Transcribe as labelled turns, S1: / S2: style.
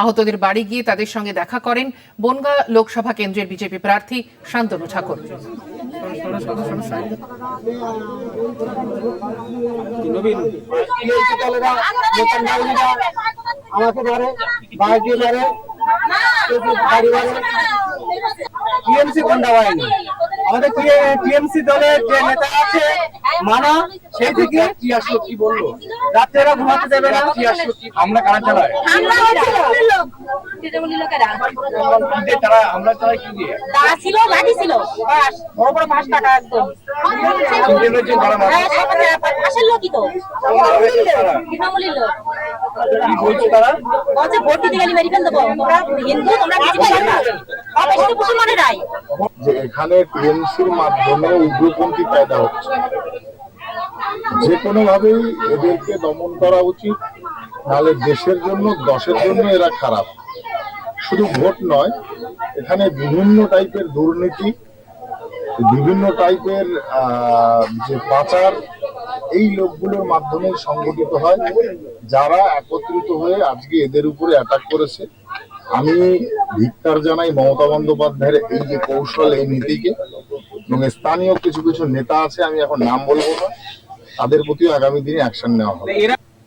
S1: আহতদের বাড়ি গিয়ে তাদের সঙ্গে দেখা করেন বনগাঁ লোকসভা কেন্দ্রের বিজেপি প্রার্থী শান্তনু ঠাকুর।
S2: আমাকে বাইক গাড়ি টিএমসি গন্ডা বাহিনী আমাদের টিএমসি দলের যে নেতা আছে মানা সেই থেকে
S3: বলল।
S2: রাত্রেরা ঘুমাতে দেবে না
S3: আমরা কারা চালায়?
S4: তৃণমূলী লোকেরা
S3: তারা আমরা চালাই কি দিয়ে?
S4: তারা ছিল লাঠি ছিল। বাস বড় বড় বাস কাটা একদম
S3: তারা?
S4: হ্যাঁ, সবাই পাশের লোকই তো।
S3: তারা?
S4: লোক
S3: কি বলছে তারা?
S4: বলছে ভোট দিতে গেলে মেরে ফেল দেবো তোমরা হিন্দু তোমরা বিজেপি সরকার অবেশি
S5: যে এখানে টিএমসির মাধ্যমে উগ্রপন্থী পেদা হচ্ছে। যে কোনো ভাবেই এদেরকে দমন করা উচিত নাহলে দেশের জন্য দশের জন্য এরা খারাপ। শুধু ভোট নয়, এখানে বিভিন্ন টাইপের দুর্নীতি, বিভিন্ন টাইপের যে পাচার, এই লোকগুলোর মাধ্যমে সংগঠিত হয়। যারা একত্রিত হয়ে আজকে এদের উপরে অ্যাটাক করেছে, আমি ধিক্কার জানাই মমতা বন্দ্যোপাধ্যায়ের এই যে কৌশল, এই নীতিকে, এবং স্থানীয় কিছু কিছু নেতা আছে, আমি এখন নাম বলব না, তাদের প্রতিও আগামী দিনে অ্যাকশন নেওয়া হবে।